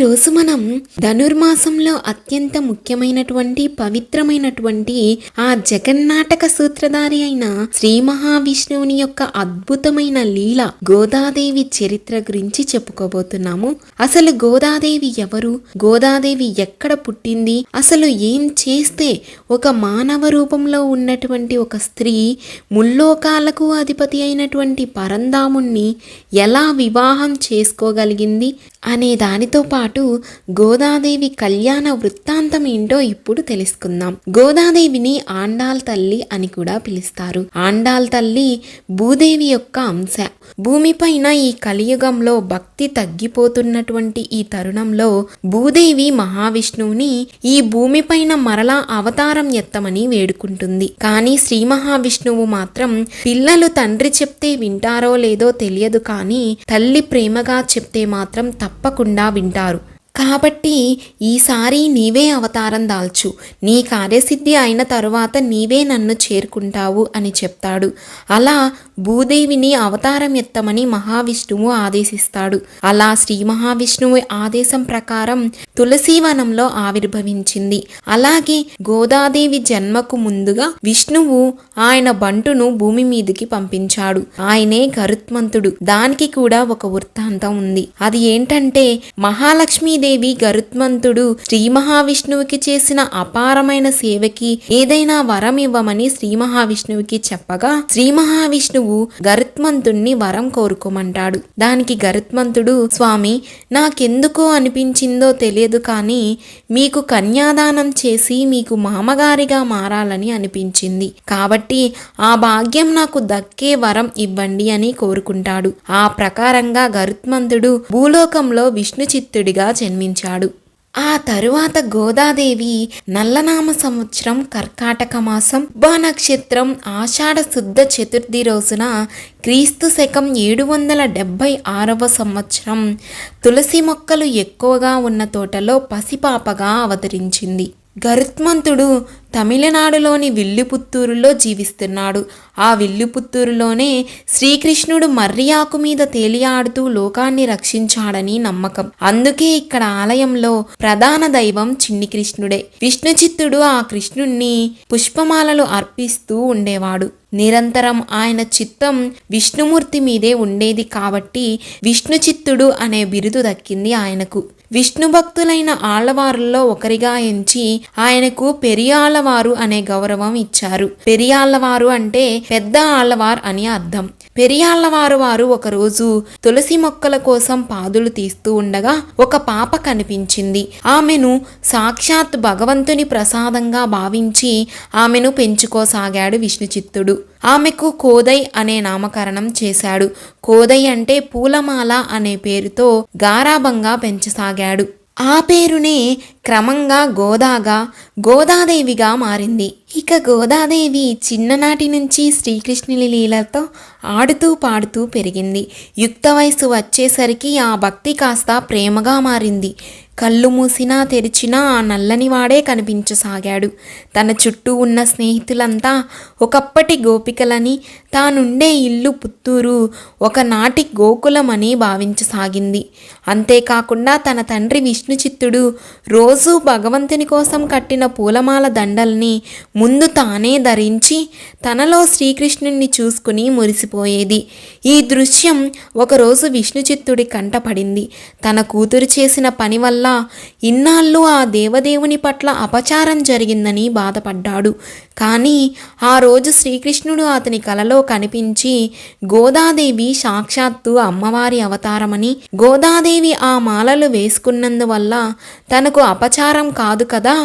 రోజు మనం ధనుర్మాసంలో అత్యంత ముఖ్యమైనటువంటి పవిత్రమైనటువంటి ఆ జగన్నాటక సూత్రధారి అయిన శ్రీ మహావిష్ణువుని యొక్క అద్భుతమైన లీల గోదాదేవి చరిత్ర గురించి చెప్పుకోబోతున్నాము. అసలు గోదాదేవి ఎవరు? గోదాదేవి ఎక్కడ పుట్టింది? అసలు ఏం చేస్తే ఒక మానవ రూపంలో ఉన్నటువంటి ఒక స్త్రీ ముల్లోకాలకు అధిపతి అయినటువంటి పరంధాముణ్ణి ఎలా వివాహం చేసుకోగలిగింది అనే దానితో పాటు గోదాదేవి కళ్యాణ వృత్తాంతం ఏంటో ఇప్పుడు తెలుసుకుందాం. గోదాదేవిని ఆండాల్ తల్లి అని కూడా పిలుస్తారు. ఆండాల్ తల్లి భూదేవి యొక్క అంశ. భూమిపైన ఈ కలియుగంలో భక్తి తగ్గిపోతున్నటువంటి ఈ తరుణంలో భూదేవి మహావిష్ణువుని ఈ భూమిపైన మరలా అవతారం ఎత్తమని వేడుకుంటుంది. కానీ శ్రీ మహావిష్ణువు మాత్రం పిల్లలు తండ్రి చెప్తే వింటారో లేదో తెలియదు కానీ తల్లి ప్రేమగా చెప్తే మాత్రం తప్పకుండా వింటారు. కాబట్టి ఈసారి నీవే అవతారం దాల్చు. నీ కార్యసిద్ధి అయిన తరువాత నీవే నన్ను చేరుకుంటావు అని చెప్తాడు. అలా భూదేవిని అవతారం ఎత్తమని మహావిష్ణువు ఆదేశిస్తాడు. అలా శ్రీ మహావిష్ణువు ఆదేశం ప్రకారం తులసీవనంలో ఆవిర్భవించింది. అలాగే గోదాదేవి జన్మకు ముందుగా విష్ణువు ఆయన బంటును భూమి మీదికి పంపించాడు. ఆయనే గరుత్మంతుడు. దానికి కూడా ఒక వృత్తాంతం ఉంది. అది ఏంటంటే మహాలక్ష్మీదేవి గరుత్మంతుడు శ్రీ మహావిష్ణువుకి చేసిన అపారమైన సేవకి ఏదైనా వరం ఇవ్వమని శ్రీ మహావిష్ణువుకి చెప్పగా శ్రీ మహావిష్ణువు గరుత్మంతుణ్ణి వరం కోరుకోమంటాడు. దానికి గరుత్మంతుడు స్వామి నాకెందుకో అనిపించిందో తెలియదు కానీ మీకు కన్యాదానం చేసి మీకు మామగారిగా మారాలని అనిపించింది. కాబట్టి ఆ భాగ్యం నాకు దక్కే వరం ఇవ్వండి అని కోరుకుంటాడు. ఆ ప్రకారంగా గరుత్మంతుడు భూలోకంలో విష్ణు చిత్తుడిగా జన్మించాడు. ఆ తరువాత గోదాదేవి నల్లనామ సంవత్సరం కర్కాటక మాసం బా నక్షత్రం ఆషాఢ శుద్ధ చతుర్థి రోజున క్రీస్తు శకం ఏడు వందల డెబ్భై ఆరవ సంవత్సరం తులసి మొక్కలు ఎక్కువగా ఉన్న తోటలో పసిపాపగా అవతరించింది. గరుత్మంతుడు తమిళనాడులోని విల్లుపుత్తూరులో జీవిస్తున్నాడు. ఆ విల్లుపుత్తూరులోనే శ్రీకృష్ణుడు మర్రియాకు మీద తేలియాడుతూ లోకాన్ని రక్షించాడని నమ్మకం. అందుకే ఇక్కడ ఆలయంలో ప్రధాన దైవం చిన్ని కృష్ణుడే. విష్ణుచిత్తుడు ఆ కృష్ణుణ్ణి పుష్పమాలలు అర్పిస్తూ ఉండేవాడు. నిరంతరం ఆయన చిత్తం విష్ణుమూర్తి మీదే ఉండేది కాబట్టి విష్ణుచిత్తుడు అనే బిరుదు దక్కింది ఆయనకు. విష్ణు భక్తులైన ఆళ్ళవారుల్లో ఒకరిగా ఎంచి ఆయనకు పెరియాళ్ళవారు అనే గౌరవం ఇచ్చారు. పెరియాళ్ళవారు అంటే పెద్ద ఆళ్ళవారు అని అర్థం. పెరియాళ్ళవారు వారు ఒకరోజు తులసి మొక్కల కోసం పాదులు తీస్తూ ఉండగా ఒక పాప కనిపించింది. ఆమెను సాక్షాత్ భగవంతుని ప్రసాదంగా భావించి ఆమెను పెంచుకోసాగాడు విష్ణుచిత్తుడు. ఆమెకు కోదై అనే నామకరణం చేశాడు. కోదై అంటే పూలమాల అనే పేరుతో గారాభంగా పెంచసాగాడు. ఆ పేరునే క్రమంగా గోదాగా గోదాదేవిగా మారింది. ఇక గోదాదేవి చిన్ననాటి నుంచి శ్రీకృష్ణుని లీలతో ఆడుతూ పాడుతూ పెరిగింది. యుక్త వయసు వచ్చేసరికి ఆ భక్తి కాస్త ప్రేమగా మారింది. కళ్ళు మూసినా తెరిచినా ఆ నల్లనివాడే కనిపించసాగాడు. తన చుట్టూ ఉన్న స్నేహితులంతా ఒకప్పటి గోపికలని తానుండే ఇల్లు పుత్తూరు ఒకనాటి గోకులమని భావించసాగింది. అంతేకాకుండా తన తండ్రి విష్ణుచిత్తుడు రోజూ భగవంతుని కోసం కట్టిన పూలమాల దండల్ని ముందు తానే ధరించి తనలో శ్రీకృష్ణుణ్ణి చూసుకుని మురిసిపోయేది. ఈ దృశ్యం ఒకరోజు విష్ణుచిత్తుడి కంటపడింది తన కూతురు చేసిన పని వల్ల ఇన్నాళ్ళు ఆ దేవదేవుని పట్ల అపచారం జరిగిందని బాధపడ్డాడు. కానీ ఆ రోజు శ్రీకృష్ణుడు అతని కలలో కనిపించి గోదాదేవి సాక్షాత్తు అమ్మవారి అవతారమని గోదాదేవి ఆ మాలలు వేసుకున్నందువల్ల తనకు అపచారం కాదు కదా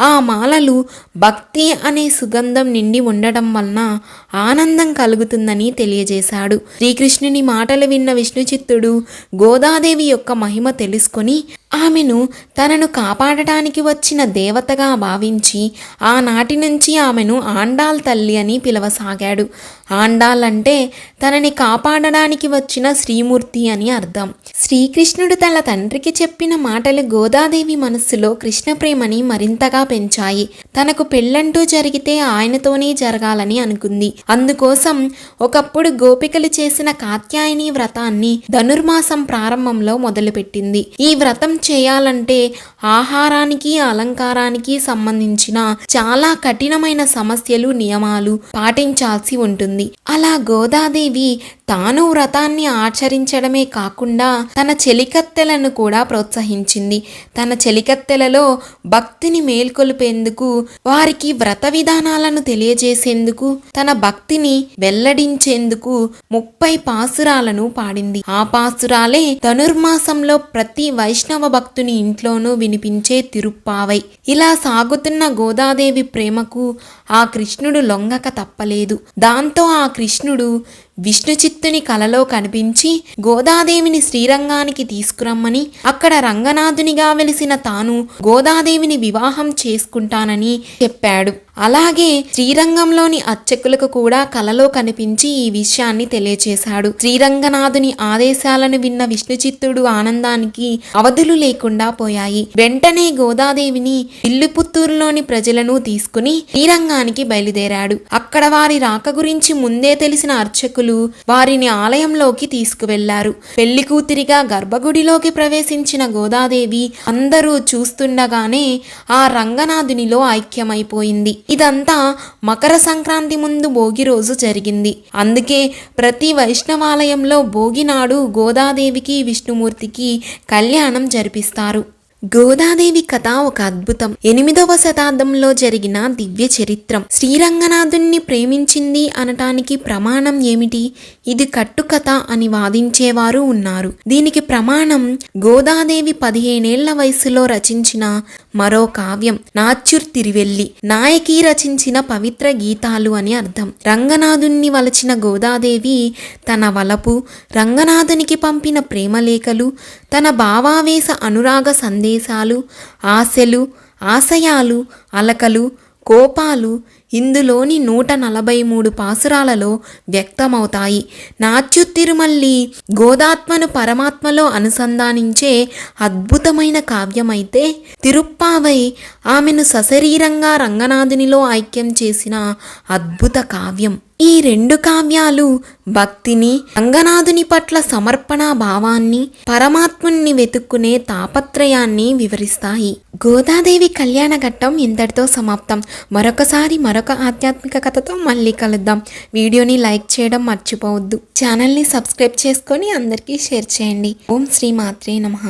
ఆ మాలలు భక్తి అనే సుగంధం నిండి ఉండటం వలన ఆనందం కలుగుతుందని తెలియజేశాడు. శ్రీకృష్ణుని మాటలు విన్న విష్ణుచిత్తుడు గోదాదేవి యొక్క మహిమ తెలుసుకొని ఆమెను తనను కాపాడటానికి వచ్చిన దేవతగా భావించి ఆనాటి నుంచి ఆమెను ఆండాల్ తల్లి అని పిలవసాగాడు. ఆండాల్ అంటే తనని కాపాడడానికి వచ్చిన శ్రీమూర్తి అని అర్థం. శ్రీకృష్ణుడు తన తండ్రికి చెప్పిన మాటలు గోదాదేవి మనస్సులో కృష్ణ ప్రేమని మరింతగా పెంచాయి. తనకు పెళ్ళంటూ జరిగితే ఆయనతోనే జరగాలని అనుకుంది. అందుకోసం ఒకప్పుడు గోపికలు చేసిన కాత్యాయని వ్రతాన్ని ధనుర్మాసం ప్రారంభంలో మొదలుపెట్టింది. ఈ వ్రతం చేయాలంటే ఆహారానికి అలంకారానికి సంబంధించిన చాలా కఠినమైన సమస్యలు నియమాలు పాటించాల్సి ఉంటుంది. అలా గోదాదేవి తాను వ్రతాన్ని ఆచరించడమే కాకుండా తన చెలికత్తెలను కూడా ప్రోత్సహించింది. తన చెలికత్తెలలో భక్తిని మేల్కొల్పేందుకు వారికి వ్రత విధానాలను తెలియజేసేందుకు తన భక్తిని వెల్లడించేందుకు ముప్పై పాసురాలను పాడింది. ఆ పాసురాలే ధనుర్మాసంలో ప్రతి వైష్ణవ భక్తుని ఇంట్లోనూ వినిపించే తిరుప్పావై. ఇలా సాగుతున్న గోదాదేవి ప్రేమకు ఆ కృష్ణుడు లొంగక తప్పలేదు. దాంతో ఆ కృష్ణుడు విష్ణుచిత్తుని కలలో కనిపించి గోదాదేవిని శ్రీరంగానికి తీసుకురమ్మని అక్కడ రంగనాథునిగా వెలిసిన తాను గోదాదేవిని వివాహం చేసుకుంటానని చెప్పాడు. అలాగే శ్రీరంగంలోని అర్చకులకు కూడా కలలో కనిపించి ఈ విషయాన్ని తెలియచేశాడు. శ్రీరంగనాథుని ఆదేశాలను విన్న విష్ణుచిత్తుడు ఆనందానికి అవధులు లేకుండా పోయాయి. వెంటనే గోదాదేవిని ఇల్లుపుత్తూరులోని ప్రజలను తీసుకుని శ్రీరంగానికి బయలుదేరాడు. అక్కడ వారి రాక గురించి ముందే తెలిసిన అర్చకులు వారిని ఆలయంలోకి తీసుకువెళ్ళారు. పెళ్ళి కూతురిగా గర్భగుడిలోకి ప్రవేశించిన గోదాదేవి అందరూ చూస్తుండగానే ఆ రంగనాథునిలో ఐక్యమైపోయింది. ఇదంతా మకర సంక్రాంతి ముందు భోగి రోజు జరిగింది. అందుకే ప్రతి వైష్ణవాలయంలో భోగి నాడు గోదాదేవికి విష్ణుమూర్తికి కళ్యాణం జరిపిస్తారు. గోదాదేవి కథ ఒక అద్భుతం. ఎనిమిదవ శతాబ్దంలో జరిగిన దివ్య చరిత్రం. శ్రీరంగనాథుణ్ణి ప్రేమించింది అనటానికి ప్రమాణం ఏమిటి? ఇది కట్టుకథ అని వాదించేవారు ఉన్నారు. దీనికి ప్రమాణం గోదాదేవి పదిహేనేళ్ళ వయసులో రచించిన మరో కావ్యం నాచ్యుర్ తిరివెల్లి. నాయకి రచించిన పవిత్ర గీతాలు అని అర్థం. రంగనాథుణ్ణి వలచిన గోదాదేవి తన వలపు రంగనాథునికి పంపిన ప్రేమలేఖలు తన భావావేశ అనురాగ ఆవేశాలు ఆశలు ఆశయాలు అలకలు కోపాలు ఇందులోని నూట నలభై మూడు పాసురాలలో వ్యక్తమవుతాయి. నాచ్యుత్తిరుమల్లి గోదాత్మను పరమాత్మలో అనుసంధానించే అద్భుతమైన కావ్యమైతే తిరుప్పావై ఆమెను సశరీరంగా రంగనాథునిలో ఐక్యం చేసిన అద్భుత కావ్యం. ఈ రెండు కావ్యాలు భక్తిని రంగనాథుని పట్ల సమర్పణ భావాన్ని పరమాత్ముని వెతుక్కునే తాపత్రయాన్ని వివరిస్తాయి. గోదాదేవి కళ్యాణ ఘట్టం ఇంతటితో సమాప్తం. మరొకసారి మరొక ఆధ్యాత్మిక కథతో మళ్ళీ కలుద్దాం. వీడియోని లైక్ చేయడం మర్చిపోవద్దు. ఛానల్ని సబ్స్క్రైబ్ చేసుకొని అందరికీ షేర్ చేయండి. ఓం శ్రీ మాత్రే నమః.